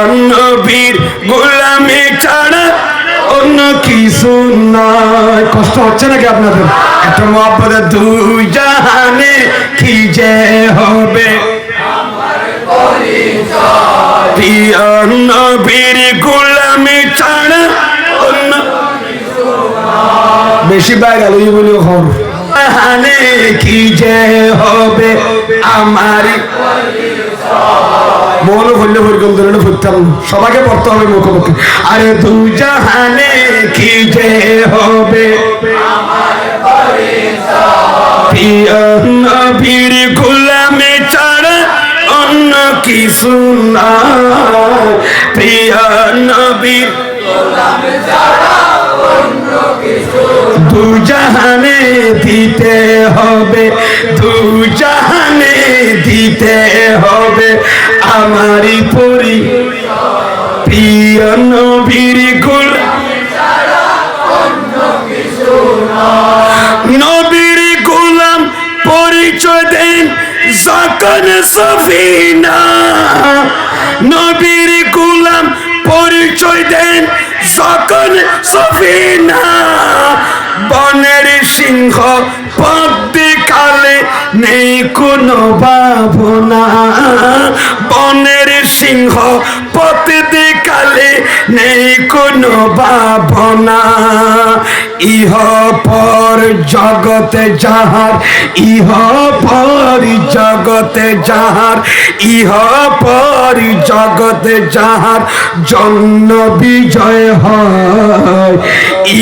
নবীর গোলামি ছাড়া অন্য কিছু নয়। কষ্ট হচ্ছে নাকি আপনাদের? এত মহব্বত দুই জাহানে কি যে হবে? নবীর গোলামি ছাড়া অন্য বেশি বাইরে ওই বলি জাহানে কি যে হবে? আমার মনে হইলে ভরকম ধরে ফুটতাম না সবাইকে পড়তে হবে মুখোমুখি। আরে দু জাহানে কি যে হবে? নবীর গোলামে ছাড়া অন্য কিছু না প্রিয় নবীর জাহানে দিতে হবে দু জাহানে দিতে হবে। আমারই পরি, প্রিয় নবীর গুল নবীর গোলাম পরিচয় দেন যখন সফিনা। নবীর গোলাম পরিচয় দেন যখন সফিনা। বনের সিংহ পদ্মে নেই কোনো ভাবনা বনের সিংহ পথে কালে নেই কোনো ভাবনা ইহ পর জগতে যাহার, ইহ পর জগতে যাহার, ইহ পর জগতে যাহার জন্য বিজয় হয়।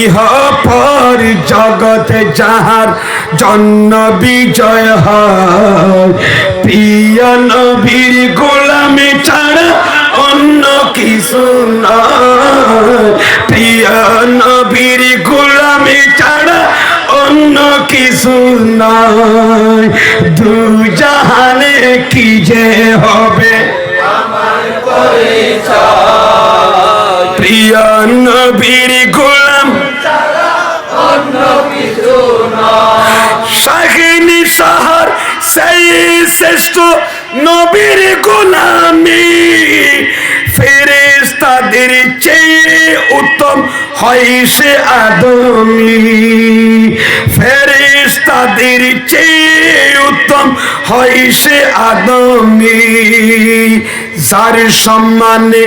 ইহ পর জগতে যাহার জন্য বিজয় হয়। প্রিয় নবীর গোলামে ছাড়া অন্য কিছু নয়। প্রিয় নবীর গোলামে ছাড়া অন্য কিছু নয়। দু জাহানে কি যে হবে? প্রিয় নবীর গোলাম শ্রেষ্ঠ নবীর গোলামি। ফেরেস্তাদের চেয়ে উত্তম হয় সে আদমি। ফেরেস্তাদের চেয়ে উত্তম হয় সে আদমি, যার সম্মানে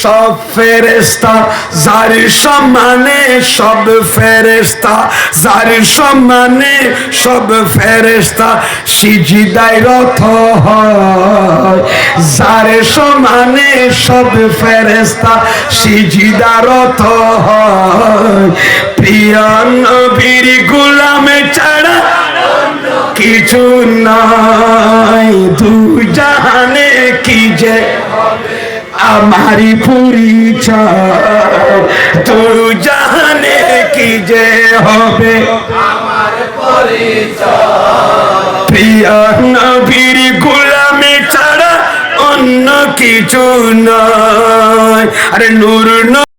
সব ফেরেস্তা যার সম্মানে সব ফেরেস্তা যার সম্মানে সব ফেরেস্তা সিজিদায় রথ যার সমানে সব ফেরেস্তা সিজিদা রথ হয়। প্রিয় নবীর গোলামে ছাড়া কিছু নাই দু কি যে আমারি পরিচয়? দু জাহানে কি যে হবে প্রিয় নবীর গোলামে ছাড়া অন্য কিছু নয় আরে নূর